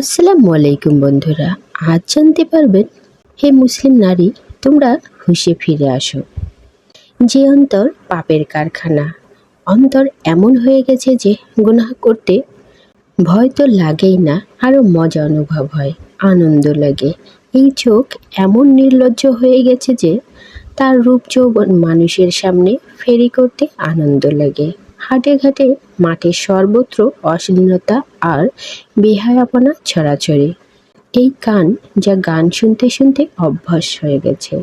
আসসালামু আলাইকুম বন্ধুরা, আজ জানতে পারবেন, হে মুসলিম নারী, তোমরা হুশে ফিরে আসো। যে অন্তর পাপের কারখানা, অন্তর এমন হয়ে গেছে যে গুনাহ করতে ভয় তো লাগেই না আরও মজা অনুভব হয়, আনন্দ লাগে। এই চোখ এমন নির্লজ্জ হয়ে গেছে যে তার রূপ যৌবন মানুষের সামনে ফেরি করতে আনন্দ লাগে। হাটে ঘাটে মাঠে সর্বত্র অশ্লীলতা আর বেহায়াপনা ছড়াছড়ি। এই কান যা গান শুনতে শুনতে অভ্যাস হয়ে গেছে।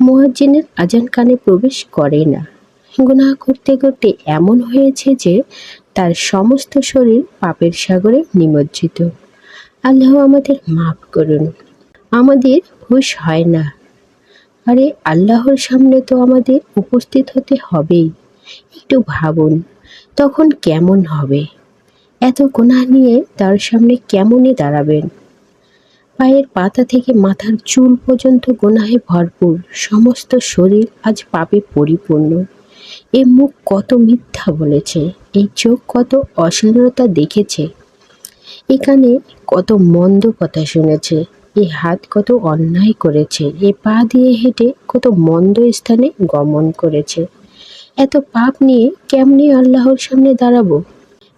মুয়াজ্জিনের আজান কানে প্রবেশ করে না। গুনাহ করতে করতে এমন হয়েছে যে তার সমস্ত শরীর পাপের সাগরে নিমজ্জিত। আল্লাহ আমাদের মাফ করুন। আমাদের হুশ হয় না। আরে আল্লাহর সামনে তো আমাদের উপস্থিত হতে হবেই। একটু ভাবুন, তখন কেমন হবে? এত গুনাহ নিয়ে তার সামনে কেমনই দাঁড়াবেন? পায়ের পাতা থেকে মাথার চুল পর্যন্ত গুনাহে ভরপুর, সমস্ত শরীর আজ পাপে পরিপূর্ণ। এ মুখ কত মিথ্যা বলেছে, এই চোখ কত অশ্লীলতা দেখেছে। এখানে কত মন্দ কথা শুনেছে, এ হাত কত অন্যায় করেছে, এ পা দিয়ে হেঁটে কত মন্দ স্থানে গমন করেছে। এত পাপ নিয়ে কেমনি আল্লাহর সামনে দাঁড়াবো?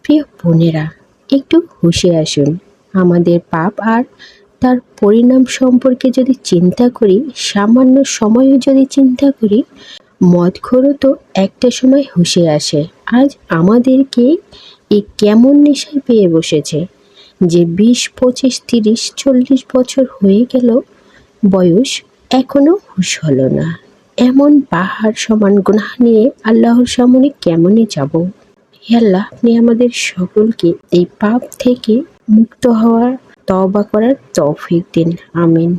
প্রিয় বোনেরা, একটু হুশে আসুন। আমাদের পাপ আর তার পরিণাম সম্পর্কে যদি চিন্তা করি, সামান্য সময়ও যদি চিন্তা করি, মদখোরও তো একটা সময় হুশে আসে। আজ আমাদেরকে এই কেমন নেশায় পেয়ে বসেছে? যে বিশ, পঁচিশ, তিরিশ, চল্লিশ বছর হয়ে গেল, বয়স এখনও হুশ হলো না। এমন পাহাড় সমান গুনাহ নিয়ে আল্লাহর সামনে কেমনে যাব? হে আল্লাহ, আপনি আমাদের সকলকে এই পাপ থেকে মুক্ত হওয়ার তবা করার তৌফিক দিন। আমিন।